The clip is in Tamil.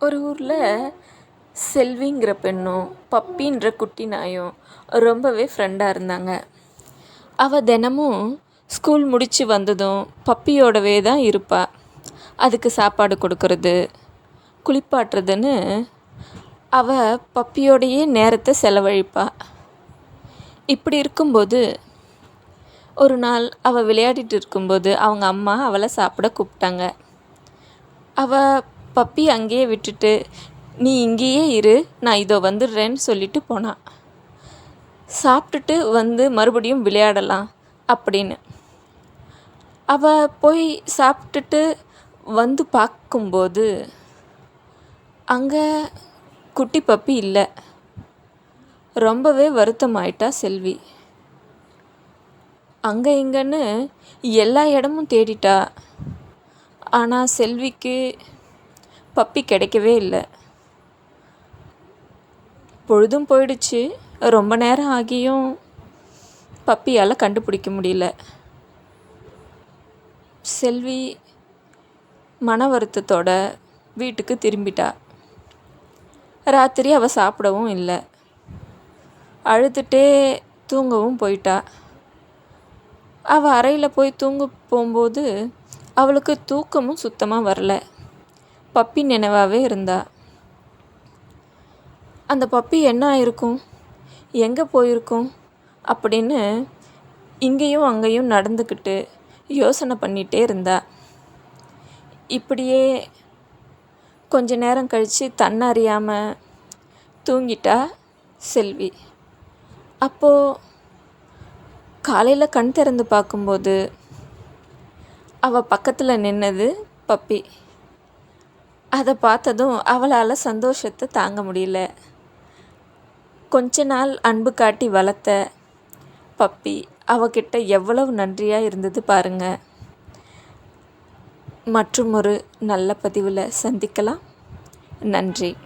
ஒரு ஊரில் செல்விங்கிற பெண்ணும் பப்பின்ற குட்டி நாயும் ரொம்பவே ஃப்ரெண்டாக இருந்தாங்க. அவள் தினமும் ஸ்கூல் முடித்து வந்ததும் பப்பியோடவே தான் இருப்பாள் அதுக்கு சாப்பாடு கொடுக்கறது குளிப்பாட்டுறதுன்னு அவள் பப்பியோடையே நேரத்தை செலவழிப்பாள் இப்படி இருக்கும்போது ஒரு நாள் அவள் விளையாடிட்டு இருக்கும்போது அவங்க அம்மா அவளை சாப்பிட கூப்பிட்டாங்க. அவள் பப்பி அங்கேயே விட்டுட்டு நீ இங்கேயே இரு நான் இதோ வந்துடுறேன்னு சொல்லிட்டு போனான் சாப்பிட்டுட்டு வந்து மறுபடியும் விளையாடலாம் அப்படின்னு. அவள் போய் சாப்பிட்டுட்டு வந்து பார்க்கும்போது அங்கே குட்டி பப்பி இல்லை. ரொம்பவே வருத்தமாயிட்டா செல்வி. அங்கே இங்கேன்னு எல்லா இடமும் தேடிட்டா. ஆனால் செல்விக்கு பப்பி கிடைக்கவே இல்லை. பொழுதும் போயிடுச்சு. ரொம்ப நேரம் ஆகியும் பப்பியால் கண்டுபிடிக்க முடியல. செல்வி மன வருத்தத்தோட வீட்டுக்கு திரும்பிட்டா. ராத்திரி அவள் சாப்பிடவும் இல்லை. அழுதுகிட்டே தூங்கவும் போயிட்டா. அவள் அறையில் போய் தூங்க போகும்போது அவளுக்கு தூக்கமும் சுத்தமாக வரல. பப்பி நினைவாகவே இருந்தா. அந்த பப்பி என்ன ஆயிருக்கும்? எங்கே போயிருக்கும்? அப்படின்னு இங்கேயும் அங்கேயும் நடந்துக்கிட்டு யோசனை பண்ணிகிட்டே இருந்தா. இப்படியே கொஞ்ச நேரம் கழித்து தன்னறியாமல் தூங்கிட்டா செல்வி. அப்போது காலையில் கண் திறந்து பார்க்கும்போது அவள் பக்கத்தில் நின்னது பப்பி. அதை பார்த்ததும் அவளால் சந்தோஷத்தை தாங்க முடியல. கொஞ்ச நாள் அன்பு காட்டி வளர்த்த பப்பி அவகிட்ட எவ்வளவு நன்றியாக இருந்தது பாருங்க. மற்றும் ஒரு நல்ல பதிவில் சந்திக்கலாம். நன்றி.